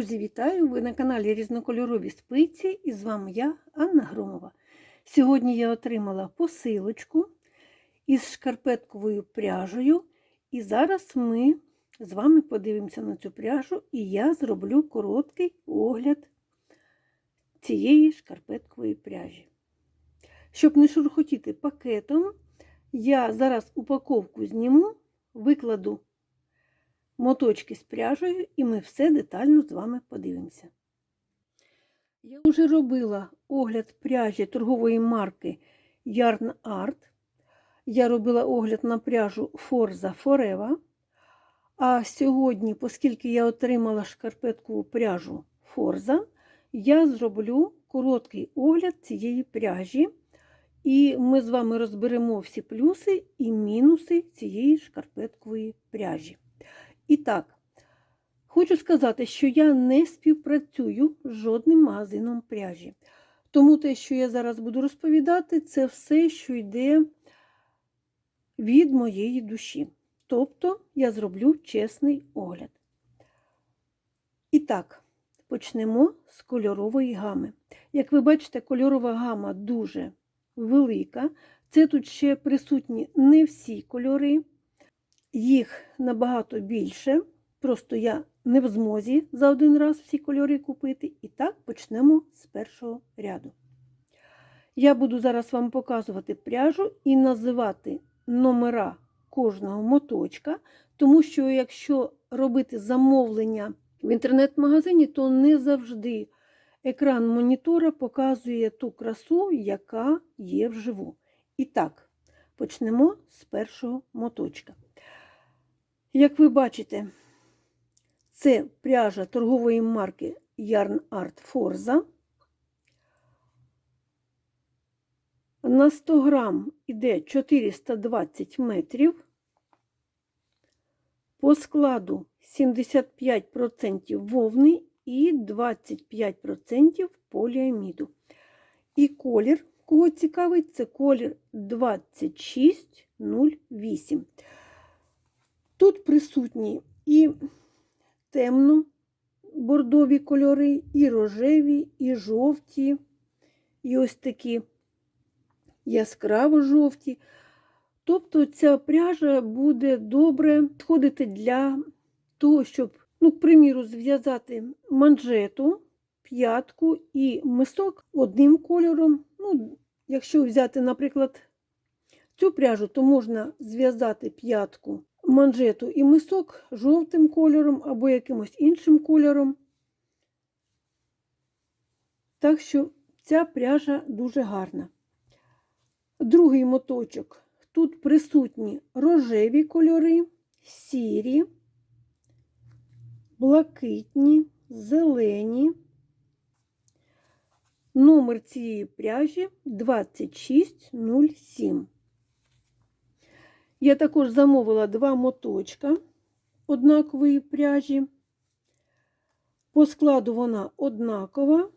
Друзі, вітаю! Ви на каналі Різнокольорові спиці і з вами я, Анна Громова. Сьогодні я отримала посилочку із шкарпетковою пряжею, і зараз ми з вами подивимося на цю пряжу, і я зроблю короткий огляд цієї шкарпеткової пряжі. Щоб не шурхотіти пакетом, я зараз упаковку зніму, викладу моточки з пряжею, і ми все детально з вами подивимося. Я вже робила огляд пряжі торгової марки Yarn Art. Я робила огляд на пряжу Forza Forever. А сьогодні, оскільки я отримала шкарпеткову пряжу Forza, я зроблю короткий огляд цієї пряжі. І ми з вами розберемо всі плюси і мінуси цієї шкарпеткової пряжі. І так, хочу сказати, що я не співпрацюю з жодним магазином пряжі. Тому те, що я зараз буду розповідати, це все, що йде від моєї душі. Тобто я зроблю чесний огляд. І так, почнемо з кольорової гами. Як ви бачите, кольорова гама дуже велика. Це тут ще присутні не всі кольори їх набагато більше. Просто я не в змозі за один раз всі кольори купити. І так почнемо з першого ряду. Я буду зараз вам показувати пряжу і називати номера кожного моточка, тому що, якщо робити замовлення в інтернет-магазині, то не завжди екран монітора показує ту красу, яка є вживу. І так, почнемо з першого моточка. Як ви бачите, це пряжа торгової марки Yarn Art Forza. На 100 грам іде 420 метрів. По складу 75% вовни і 25% поліаміду. І колір, кого цікавить, це колір 2608. Тут присутні і темно бордові кольори, і рожеві, і жовті, і ось такі яскраво жовті. Тобто ця пряжа буде добре підходити для того, щоб, ну, к приміру, зв'язати манжету, п'ятку і мисок одним кольором. Ну, Якщо взяти, наприклад, цю пряжу, то можна зв'язати п'ятку манжету і мисок жовтим кольором або якимось іншим кольором. Так що ця пряжа дуже гарна. Другий моточок. Тут присутні рожеві кольори, сірі, блакитні, зелені. Номер цієї пряжі 2607. Я також замовила два моточка однакової пряжі. По складу вона однакова.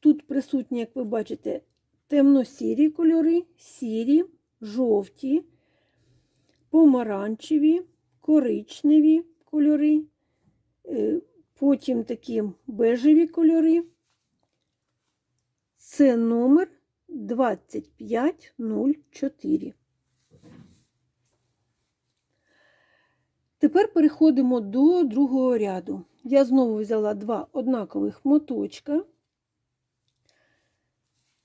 Тут присутні, як ви бачите, темно-сірі кольори, сірі, жовті, помаранчеві, коричневі кольори, е, потім такі бежеві кольори. Це номер 2504. Тепер переходимо до другого ряду. Я знову взяла два однакових моточка.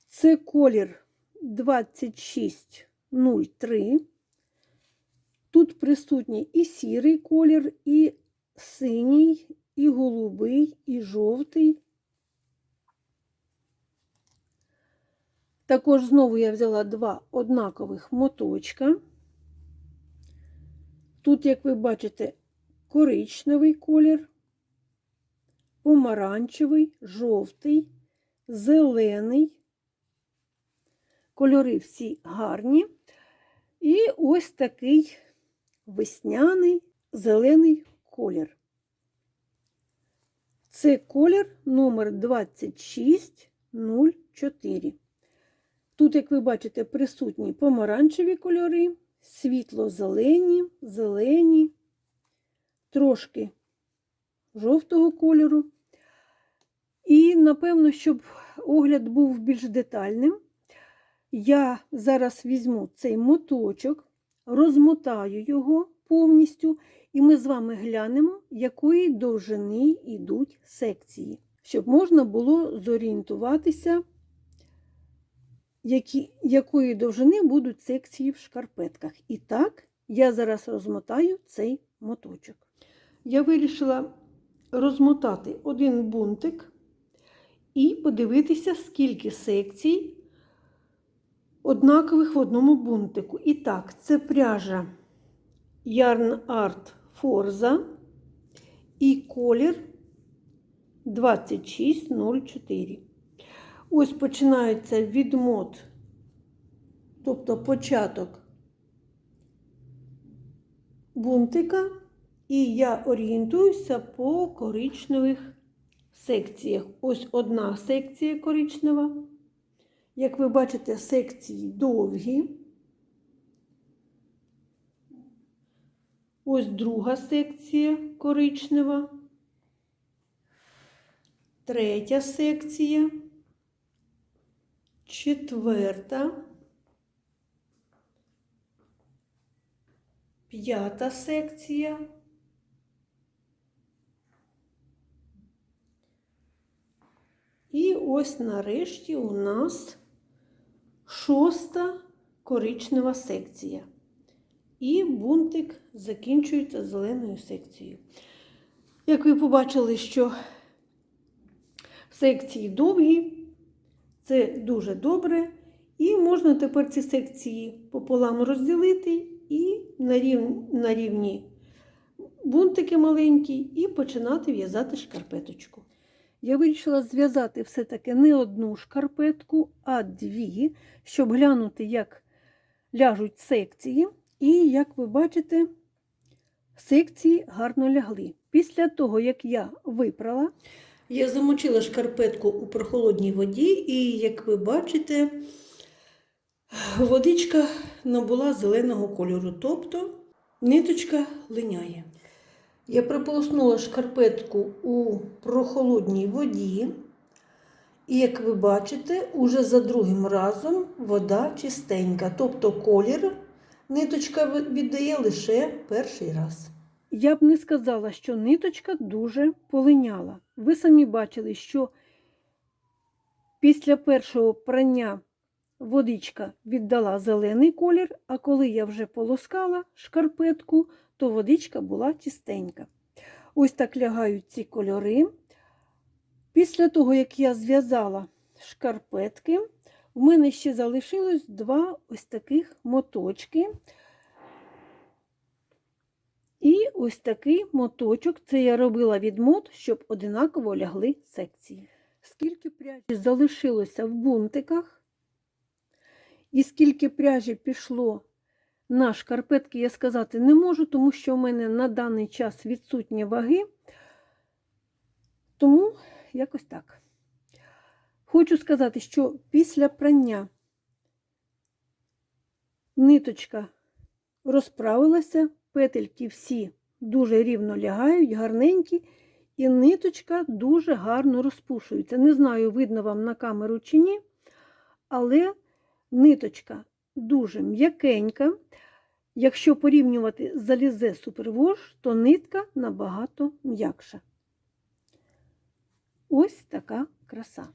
Це колір 2603. Тут присутній і сірий колір, і синій, і голубий, і жовтий. Також знову я взяла два однакових моточка. Тут, як ви бачите, коричневий колір, помаранчевий, жовтий, зелений. Кольори всі гарні. І ось такий весняний зелений колір. Це колір номер 2604. Тут, як ви бачите, присутні помаранчеві кольори світло-зелені, зелені, трошки жовтого кольору. І, напевно, щоб огляд був більш детальним, я зараз візьму цей моточок, розмотаю його повністю, і ми з вами глянемо, якої довжини йдуть секції, щоб можна було зорієнтуватися, які, якої довжини будуть секції в шкарпетках. І так, я зараз розмотаю цей моточок. Я вирішила розмотати один бунтик і подивитися, скільки секцій однакових в одному бунтику. І так, це пряжа Yarn Art Forza і колір 2604. Ось починається відмот, тобто початок бунтика, і я орієнтуюся по коричневих секціях. Ось одна секція коричнева. Як ви бачите, секції довгі. Ось друга секція коричнева. Третя секція. Четверта. П'ята секція. І ось нарешті у нас шоста коричнева секція. І бунтик закінчується зеленою секцією. Як ви побачили, що секції довгі, це дуже добре. І можна тепер ці секції пополам розділити і на рівні, на рівні бунтики маленькі, і починати в'язати шкарпеточку. Я вирішила зв'язати все-таки не одну шкарпетку, а дві, щоб глянути, як ляжуть секції. І, як ви бачите, секції гарно лягли. Після того, як я випрала, я замочила шкарпетку у прохолодній воді, і, як ви бачите, водичка набула зеленого кольору, тобто ниточка линяє. Я приполоснула шкарпетку у прохолодній воді, і, як ви бачите, уже за другим разом вода чистенька, тобто колір ниточка віддає лише перший раз. Я б не сказала, що ниточка дуже полиняла. Ви самі бачили, що після першого прання водичка віддала зелений колір, а коли я вже полоскала шкарпетку, то водичка була чистенька. Ось так лягають ці кольори. Після того, як я зв'язала шкарпетки, в мене ще залишилось два ось таких моточки. І ось такий моточок, це я робила відмот, щоб одинаково лягли секції. Скільки пряжі залишилося в бунтиках, і скільки пряжі пішло на шкарпетки, я сказати не можу, тому що у мене на даний час відсутні ваги. Тому якось так. Хочу сказати, що після прання ниточка розправилася, петельки всі дуже рівно лягають, гарненькі, і ниточка дуже гарно розпушується. Не знаю, видно вам на камеру чи ні, але ниточка дуже м'якенька. Якщо порівнювати з залізе супервош, то нитка набагато м'якша. Ось така краса.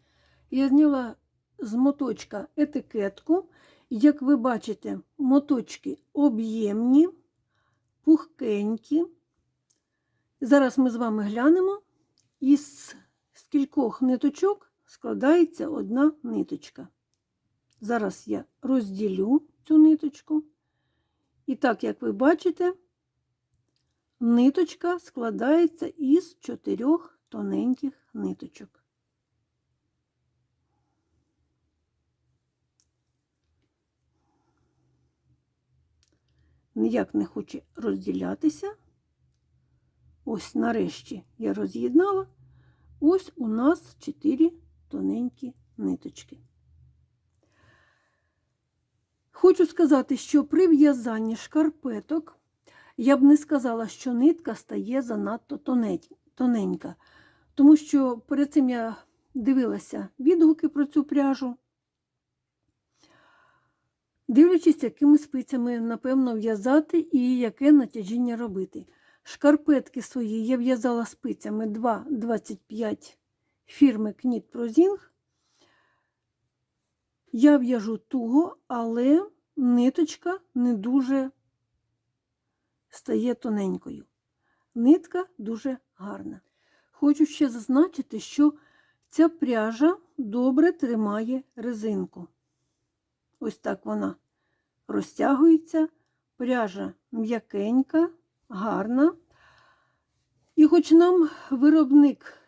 Я зняла з моточка етикетку. Як ви бачите, моточки об'ємні, пухкенькі. Зараз ми з вами глянемо, із скількох ниточок складається одна ниточка. Зараз я розділю цю ниточку. І так, як ви бачите, ниточка складається із чотирьох тоненьких ниточок. Ніяк не хоче розділятися. Ось нарешті я роз'єднала. Ось у нас чотири тоненькі ниточки. Хочу сказати, що при в'язанні шкарпеток я б не сказала, що нитка стає занадто тоненька. Тому що перед цим я дивилася відгуки про цю пряжу. Дивлячись, якими спицями, напевно, в'язати і яке натяжіння робити. Шкарпетки свої я в'язала спицями 2,25 фірми Knit Prozing. Я в'яжу туго, але ниточка не дуже стає тоненькою. Нитка дуже гарна. Хочу ще зазначити, що ця пряжа добре тримає резинку. Ось так вона розтягується, пряжа м'якенька, гарна. І хоч нам виробник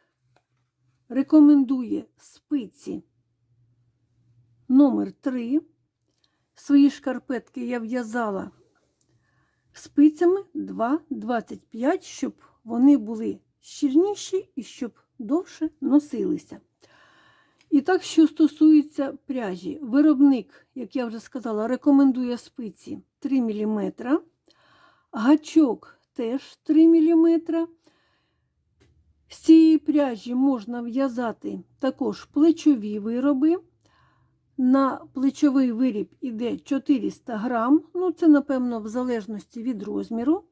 рекомендує спиці номер 3 свої шкарпетки я в'язала спицями 2,25, щоб вони були щільніші і щоб довше носилися. І так, що стосується пряжі, виробник, як я вже сказала, рекомендує спиці 3 мм, гачок теж 3 мм. З цієї пряжі можна в'язати також плечові вироби. На плечовий виріб іде 400 грам, ну це, напевно, в залежності від розміру.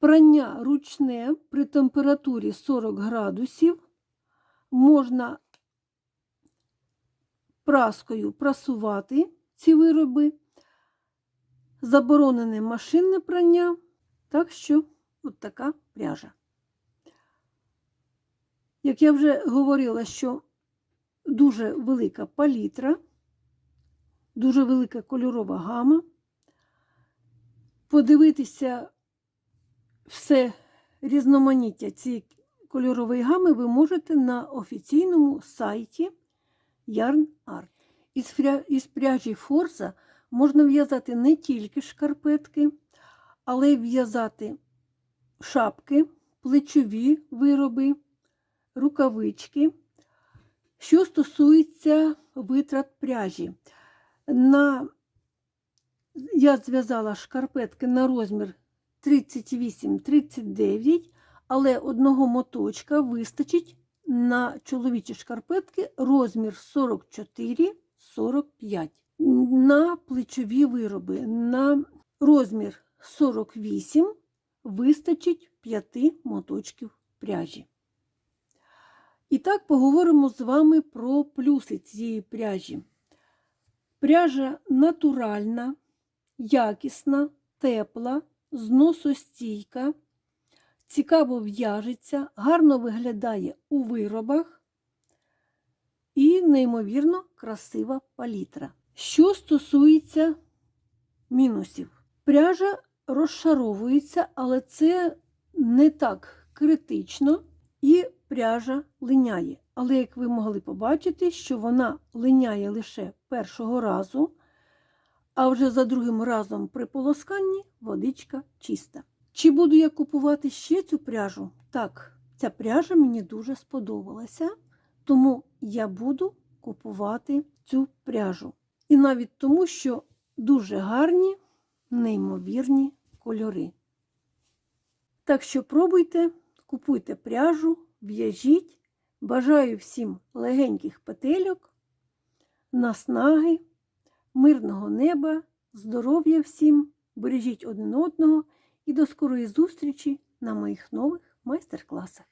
Прання ручне при температурі 40 градусів. Можна праскою прасувати ці вироби. Заборонене машинне прання, так що от така пряжа. Як я вже говорила, що дуже велика палітра, дуже велика кольорова гама. Подивитися все різноманіття цієї кольорової гами ви можете на офіційному сайті Yarn Art. Із, пряжі Форза можна в'язати не тільки шкарпетки, але й в'язати шапки, плечові вироби, рукавички. Що стосується витрат пряжі, на... я зв'язала шкарпетки на розмір 38-39, але одного моточка вистачить на чоловічі шкарпетки розмір 44-45. На плечові вироби на розмір 48 вистачить 5 моточків пряжі. І так поговоримо з вами про плюси цієї пряжі. Пряжа натуральна, якісна, тепла, зносостійка, цікаво в'яжеться, гарно виглядає у виробах і, неймовірно, красива палітра. Що стосується мінусів, пряжа розшаровується, але це не так критично і пряжа линяє. Але, як ви могли побачити, що вона линяє лише першого разу, а вже за другим разом при полосканні водичка чиста. Чи буду я купувати ще цю пряжу? Так, ця пряжа мені дуже сподобалася, тому я буду купувати цю пряжу. І навіть тому, що дуже гарні, неймовірні кольори. Так що пробуйте, купуйте пряжу, в'яжіть. Бажаю всім легеньких петельок, наснаги, мирного неба, здоров'я всім, бережіть один одного і до скорої зустрічі на моїх нових майстер-класах.